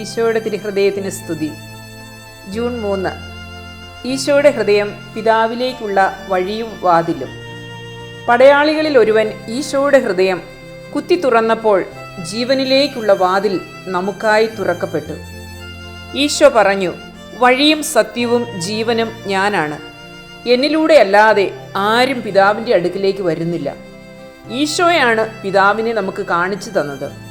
ഈശോയുടെ തിരുഹൃദയത്തിന് സ്തുതി. ജൂൺ മൂന്ന്. ഈശോയുടെ ഹൃദയം പിതാവിലേക്കുള്ള വഴിയും വാതിലും. പടയാളികളിൽ ഒരുവൻ ഈശോയുടെ ഹൃദയം കുത്തി തുറന്നപ്പോൾ ജീവനിലേക്കുള്ള വാതിൽ നമുക്കായി തുറക്കപ്പെട്ടു. ഈശോ പറഞ്ഞു വഴിയും സത്യവും ജീവനും ഞാനാണ്. എന്നിലൂടെ അല്ലാതെ ആരും പിതാവിന്റെ അടുക്കിലേക്ക് വരുന്നില്ല. ഈശോയാണ് പിതാവിനെ നമുക്ക് കാണിച്ചു തന്നത്.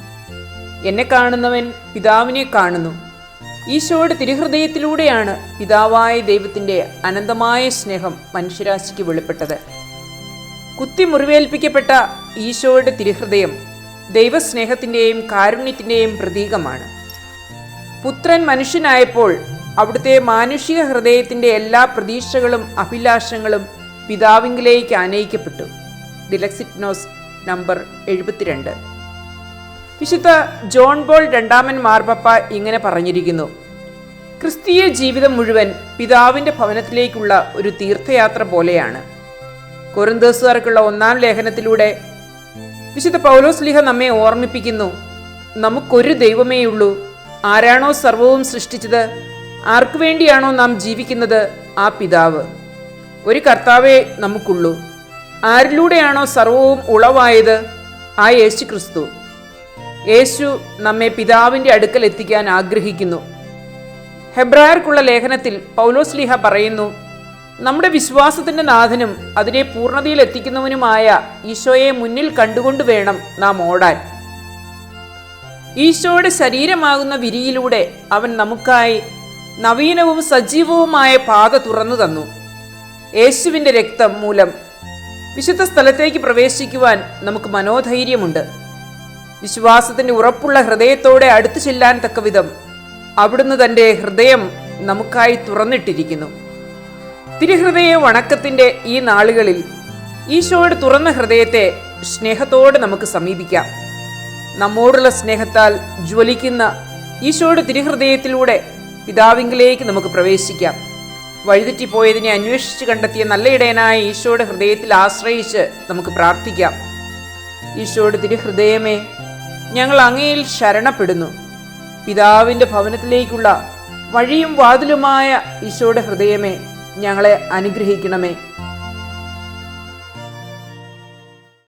എന്നെ കാണുന്നവൻ പിതാവിനെ കാണുന്നു. ഈശോയുടെ തിരുഹൃദയത്തിലൂടെയാണ് പിതാവായ ദൈവത്തിന്റെ അനന്തമായ സ്നേഹം മനുഷ്യരാശിക്ക് വെളിപ്പെട്ടത്. കുത്തി മുറിവേൽപ്പിക്കപ്പെട്ട ഈശോയുടെ തിരുഹൃദയം ദൈവസ്നേഹത്തിന്റെയും കാരുണ്യത്തിന്റെയും പ്രതീകമാണ്. പുത്രൻ മനുഷ്യനായപ്പോൾ അവിടുത്തെ മാനുഷിക ഹൃദയത്തിന്റെ എല്ലാ പ്രതീക്ഷകളും അഭിലാഷങ്ങളും പിതാവിങ്കിലേക്ക് ആനയിക്കപ്പെട്ടു. ഡിലക്സിറ്റ്നോസ് നമ്പർ എഴുപത്തിരണ്ട്. വിശുദ്ധ ജോൺ ബോൾ രണ്ടാമൻ മാർപ്പപ്പ ഇങ്ങനെ പറഞ്ഞിരിക്കുന്നു. ക്രിസ്തീയ ജീവിതം മുഴുവൻ പിതാവിന്റെ ഭവനത്തിലേക്കുള്ള ഒരു തീർത്ഥയാത്ര പോലെയാണ്. കൊരന്തേസുകാർക്കുള്ള ഒന്നാം ലേഖനത്തിലൂടെ വിശുദ്ധ പൗലോസ് ലിഹ നമ്മെ ഓർമ്മിപ്പിക്കുന്നു. നമുക്കൊരു ദൈവമേയുള്ളൂ. ആരാണോ സർവവും സൃഷ്ടിച്ചത്? ആർക്കു വേണ്ടിയാണോ നാം ജീവിക്കുന്നത്? ആ പിതാവ്. ഒരു കർത്താവേ നമുക്കുള്ളൂ. ആരിലൂടെയാണോ സർവവും ഉളവായത്? ആ യേശു ക്രിസ്തു യേശു നമ്മെ പിതാവിന്റെ അടുക്കൽ എത്തിക്കാൻ ആഗ്രഹിക്കുന്നു. ഹെബ്രായർക്കുള്ള ലേഖനത്തിൽ പൗലോസ്ലിഹ പറയുന്നു നമ്മുടെ വിശ്വാസത്തിന്റെ നാഥനും അതിനെ പൂർണതയിൽ എത്തിക്കുന്നവനുമായ ഈശോയെ മുന്നിൽ കണ്ടുകൊണ്ട് വേണം നാം ഓടാൻ. ഈശോയുടെ ശരീരമാകുന്ന വിരിയിലൂടെ അവൻ നമുക്കായി നവീനവും സജീവവുമായ പാത തുറന്നു തന്നു. യേശുവിന്റെ രക്തം മൂലം വിശുദ്ധ സ്ഥലത്തേക്ക് പ്രവേശിക്കുവാൻ നമുക്ക് മനോധൈര്യമുണ്ട്. വിശ്വാസത്തിന്റെ ഉറപ്പുള്ള ഹൃദയത്തോടെ അടുത്തു ചെല്ലാൻ തക്കവിധം അവിടുന്ന് തന്റെ ഹൃദയം നമുക്കായി തുറന്നിട്ടിരിക്കുന്നു. തിരുഹൃദയ വണക്കത്തിന്റെ ഈ നാളുകളിൽ ഈശോയുടെ തുറന്ന ഹൃദയത്തെ സ്നേഹത്തോടെ നമുക്ക് സമീപിക്കാം. നമ്മോടുള്ള സ്നേഹത്താൽ ജ്വലിക്കുന്ന ഈശോയുടെ തിരുഹൃദയത്തിലൂടെ പിതാവിങ്കിലേക്ക് നമുക്ക് പ്രവേശിക്കാം. വഴിതെറ്റിപ്പോയതിനെ അന്വേഷിച്ച് കണ്ടെത്തിയ നല്ലയിടയനായ ഈശോയുടെ ഹൃദയത്തിൽ ആശ്രയിച്ച് നമുക്ക് പ്രാർത്ഥിക്കാം. ഈശോയുടെ തിരുഹൃദയമേ ഞങ്ങൾ അങ്ങയിൽ ശരണപ്പെടുന്നു. പിതാവിന്റെ ഭവനത്തിലേക്കുള്ള വഴിയും വാതിലുമായ ഈശോയുടെ ഹൃദയമേ ഞങ്ങളെ അനുഗ്രഹിക്കണമേ.